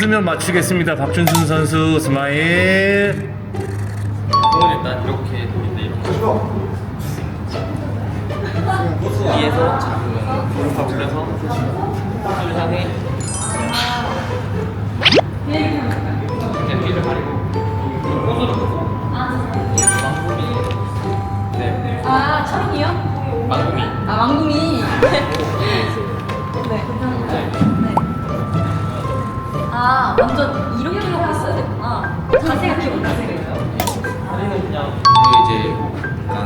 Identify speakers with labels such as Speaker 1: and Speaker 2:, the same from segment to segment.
Speaker 1: 웃으면 맞추겠습니다. 박준순 선수 스마일.
Speaker 2: 공은 일단 이렇게 돌린데 이렇게 위에서 잡으면 이렇게 돌려서 손을 향해 그냥 뒤를 가리고 꽃으로 보고 네
Speaker 3: 아, 철이요?
Speaker 2: 망고미
Speaker 3: 아, 왕구미. 아, 완전 이렇게 하고 했어야 됐구나. 자세가 자세가요?
Speaker 2: 다리는 그냥 그 이제 약간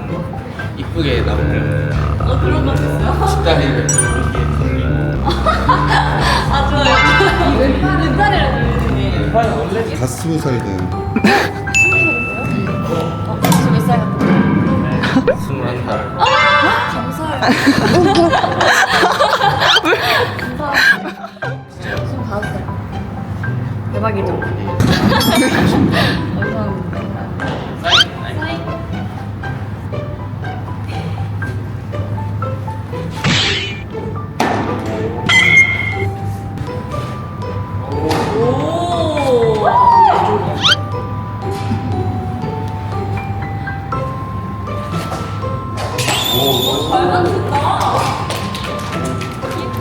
Speaker 2: 이쁘게 나오는
Speaker 3: 어, 그런 거 있어요?
Speaker 2: 식단을 이렇게 돌리고
Speaker 3: 아, 좋아요. 이 왼팔, 왼팔이라 그러는데.
Speaker 4: 가스살된
Speaker 3: 어, 지금 몇 살 같아요?
Speaker 2: 스물한 달
Speaker 3: 감사해요. 대박이죠?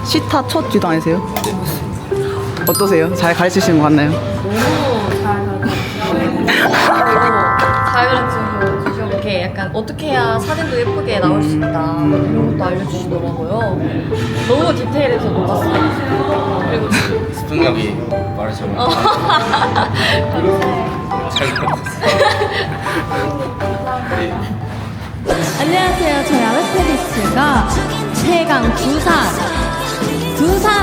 Speaker 5: 시타 첫 규도 아니세요? 어떠세요? 잘 가르치시는 것 같나요?
Speaker 3: 너무 잘 가르쳐 주시고 이렇게 약간 어떻게 해야 사진도 예쁘게 나올 수 있다 이런 것도 알려주시더라고요. 너무 디테일해서 놀랐어요. 그리고
Speaker 2: 말하자면
Speaker 3: 어.
Speaker 2: 잘 네.
Speaker 6: 안녕하세요. 저희 아르테리스가 최강 두산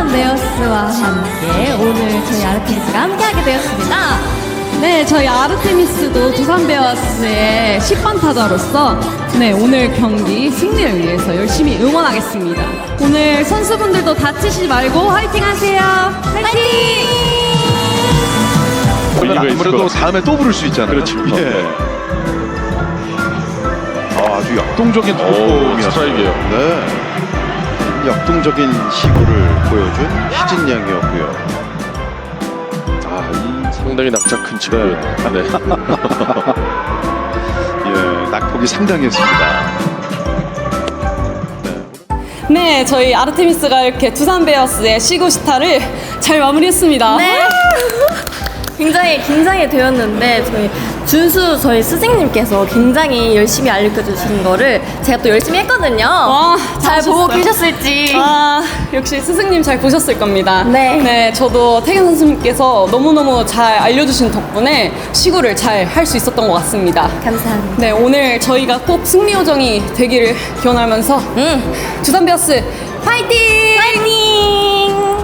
Speaker 6: 두산 베어스와 함께 오늘 저희 아르테미스가 함께하게 되었습니다. 네, 저희 아르테미스도 두산 베어스의 10번 타자로서 네, 오늘 경기 승리를 위해서 열심히 응원하겠습니다. 오늘 선수분들도 다치지 말고 화이팅 하세요. 화이팅!
Speaker 7: 그러면 아무래도 다음에 또 부를 수 있잖아요. 그렇죠. 예. 아, 아주 역동적인 투구이었어요. 네. 역동적인 시구를 보여준 희진 양이었고요. 아, 이
Speaker 8: 상당히 낙작큰 친구였네. 네.
Speaker 7: 예, 낙폭이 상당했습니다.
Speaker 6: 네, 저희 아르테미스가 이렇게 두산 베어스의 시구시타를 잘 마무리했습니다.
Speaker 3: 네. 굉장히 긴장이 되었는데 저희 준수 저희 스승님께서 굉장히 열심히 알려줘 주신 거를 제가 또 열심히 했거든요.
Speaker 6: 와,
Speaker 3: 잘 보고
Speaker 6: 잘하셨어요.
Speaker 3: 계셨을지.
Speaker 6: 아, 역시 스승님 잘 보셨을 겁니다.
Speaker 3: 네.
Speaker 6: 네, 저도 태균 선수님께서 너무너무 잘 알려주신 덕분에 시구를 잘 할 수 있었던 것 같습니다.
Speaker 3: 감사합니다.
Speaker 6: 네, 오늘 저희가 꼭 승리 요정이 되기를 기원하면서
Speaker 3: 음.
Speaker 6: 두산 베어스 파이팅!
Speaker 3: 파이팅!